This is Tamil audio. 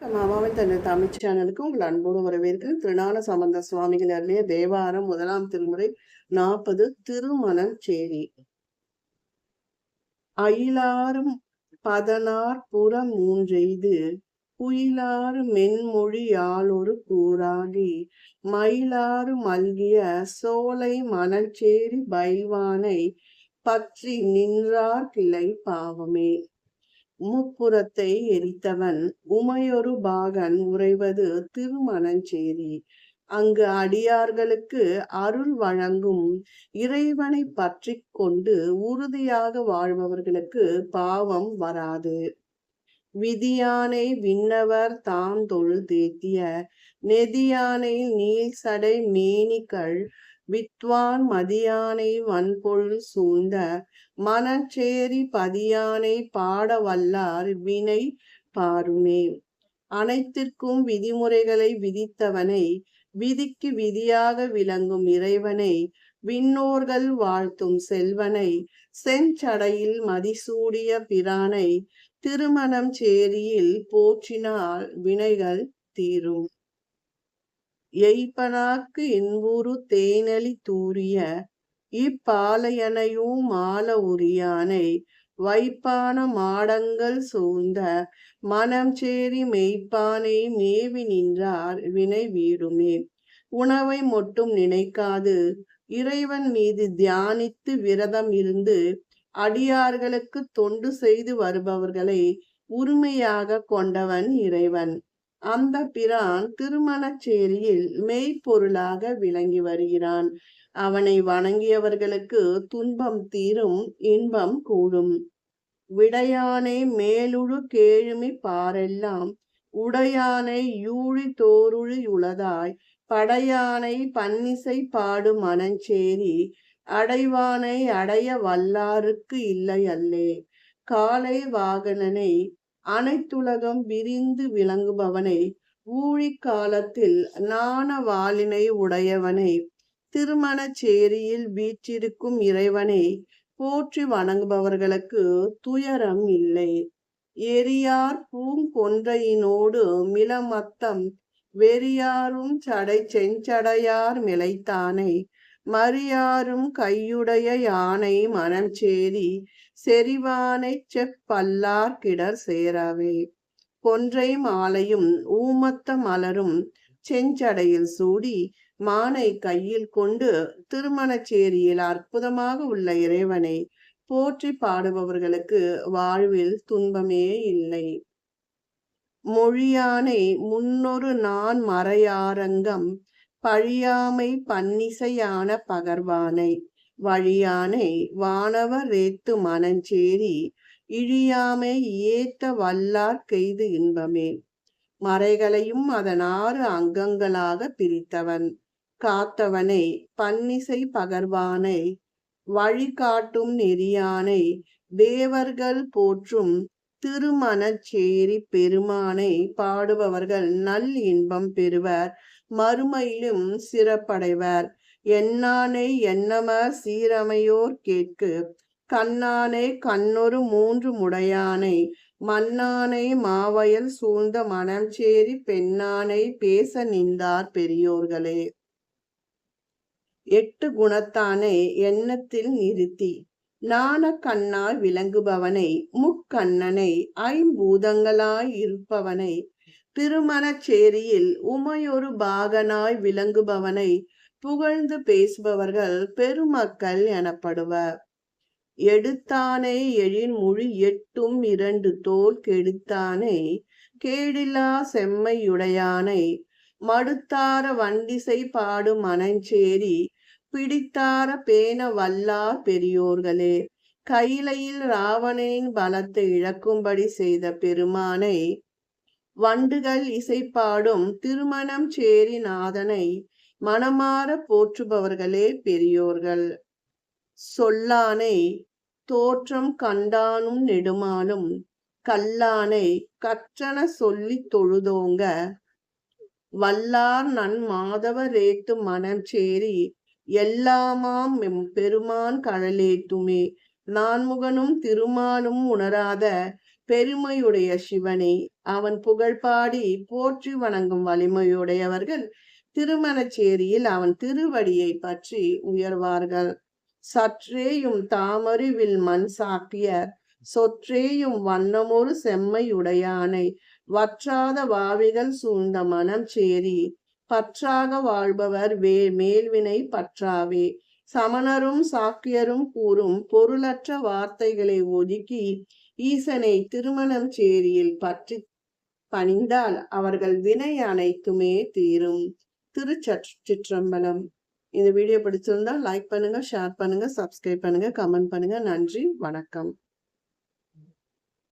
மாமாவின் தன்னை தமிழ் சேனலுக்கு உங்கள் அன்போடு வரவேற்கு திருநாள சம்பந்த சுவாமிகள் அருளிய தேவாரம் முதலாம் திருமுறை நாற்பது திருமணம் சேரி. அயிலாரும் பதனார் புறம் மூன்றெய்து குயிலாறு மென்மொழி யாழொரு கூறாகி மயிலாறு மல்கிய சோலை மணச்சேரி பைல்வானை பற்றி நின்றார் கிளை பாவமே. முப்புறத்தை எரித்தவன் உமையொரு பாகன் உறைவது திருமணஞ்சேரி அங்கு அடியார்களுக்கு அருள் வழங்கும் இறைவனை பற்றி கொண்டு உறுதியாக வாழ்பவர்களுக்கு பாவம் வராது. விதியானை விண்ணவர் தாம் தொழு தேத்திய நெதியானை நீல் சடை மேனிக்கள் வித்வான் மதியானை வன்பொருள் சூழ்ந்த மனச்சேரி பதியானை பாட வல்லார் வினை பாருமே. அனைத்திற்கும் விதிமுறைகளை விதித்தவனை விதிக்கு விதியாக விளங்கும் இறைவனை விண்ணோர்கள் வாழ்த்தும் செல்வனை செஞ்சடையில் மதிசூடிய பிரானை திருமணம் சேரியில் போற்றினால் வினைகள் தீரும். எய்பனாக்கு இன்புறு தேனலி தூரிய இப்பாலையனையும் மால உரியானை வைப்பான மாடங்கள் சூழ்ந்த மனம் சேரி மெய்ப்பானை மேவி நின்றார் வினை வீடுமே. உணவை மட்டும் நினைக்காது இறைவன் மீது தியானித்து விரதம் இருந்து அடியார்களுக்கு தொண்டு செய்து வருபவர்களை உரிமையாக கொண்டவன் இறைவன். அந்த பிரான் திருமணச்சேரியில் மெய்ப்பொருளாக விளங்கி வருகிறான். அவனை வணங்கியவர்களுக்கு துன்பம் தீரும் இன்பம் கூடும். விடையானை மேலுழு கேழுமி பாரெல்லாம் உடையானை யூழி தோருழி உளதாய் படையானை பன்னிசை பாடு மனஞ்சேரி அடைவானை அடைய வல்லாருக்கு இல்லை அல்லே காலை வாகனனை அனைத்துலகம் விரிந்து விளங்குபவனை ஊழி காலத்தில் நாண வாளினை உடையவனை திருமணச்சேரியில் வீற்றிருக்கும் இறைவனை போற்றி வணங்குபவர்களுக்கு துயரம் இல்லை. எரியார் பூங்கொன்றையினோடு மிளமத்தம் வெறியாரும் சடை செஞ்சடையார் மிளைத்தானை மரியாரும் கையுடைய யானை மனம் சேரி செறிவானை செப்பல்லார் கிடர் சேரவே. கொன்றை மாலையும் ஊமத்த மலரும் செஞ்சடையில் சூடி மானை கையில் கொண்டு திருமணச்சேரியில் அற்புதமாக உள்ள இறைவனை போற்றி பாடுபவர்களுக்கு வாழ்வில் துன்பமே இல்லை. மொழியானை முன்னொரு நான் மறையாரங்கம் பழியாமை பன்னிசையான பகர்வானை வழியானை வானவர் ரேத்து மனஞ்சேரி இழியாமை ஏத்த வல்லார் கெய்து இன்பமே. மறைகளையும் அதன் ஆறு அங்கங்களாக பிரித்தவன். காத்தவனை பன்னிசை பகர்வானை வழிகாட்டும் நெறியானை தேவர்கள் போற்றும் திருமணச்சேரி பெருமானை பாடுபவர்கள் நல் இன்பம் பெறுவர். மறுமையிலும் சிறப்படைவர். எண்ணானை எண்ணமர் சீரமையோர் கேட்கு. கண்ணானை கண்ணொரு மூன்று முடையானை. மண்ணானை மாவயல் சூழ்ந்த மணல்ச்சேரி பெண்ணானை பேச நின்றார் பெரியோர்களே. எட்டு குணத்தானை எண்ணத்தில் நிறுத்தி. நாண கண்ணாய் விளங்குபவனை முக்கண்ணனை ஐம்பூதங்களாய் இருப்பவனை திருமணச்சேரியில் உமையொரு பாகனாய் விளங்குபவனை புகழ்ந்து பேசுபவர்கள் பெருமக்கள் எனப்படுவர். எடுத்தானை எழின் மொழி எட்டும் இரண்டு தோல் கெடுத்தானை கேடிலா செம்மையுடையானை மடுத்தார வண்டிசை பாடு மனஞ்சேரி பிடித்தார பேன வல்லார் பெரியோர்களே கையிலையில் ராவணனின் பலத்தை இழக்கும்படி செய்த பெருமானை வண்டுகள் இசைப்பாடும் திருமணம் சேரி நாதனை மனமாற போற்றுபவர்களே பெரியோர்கள். சொல்லானை தோற்றம் கண்டானும் நெடுமாலும் கல்லானை கற்றன சொல்லி தொழுதோங்க. வல்லார் நன் மாதவ ரேத்து மனம் சேரி எல்லாமாம் பெருமான் கழலேத்துமே. நான்முகனும் திருமாலும் உணராத பெருமையுடைய சிவனை அவன் புகழ் பாடி போற்றி வணங்கும் வலிமையுடையவர்கள் திருமணச்சேரியில் அவன் திருவடியை பற்றி உயர்வார்கள். சற்றேயும் தாமறிவில் மண் சாக்கியர் சொற்றேயும் வண்ணமொரு செம்மையுடையானை வற்றாத வாவிகள் சூழ்ந்த மனம் சேரி பற்றாக வாழ்பவர் வே மேல்வினை பற்றாவே. சமணரும் சாக்கியரும் கூறும் பொருளற்ற வார்த்தைகளை ஒதுக்கி ஈசனை திருமணம் சேரியில் பற்றி பணிந்தால் அவர்கள் வினை அனைத்துமே தீரும். திருச்சிற்றம்பலம் இந்த வீடியோ பிடிச்சிருந்தா லைக் பண்ணுங்க ஷேர் பண்ணுங்க சப்ஸ்கிரைப் பண்ணுங்க கமெண்ட் பண்ணுங்க. நன்றி வணக்கம்.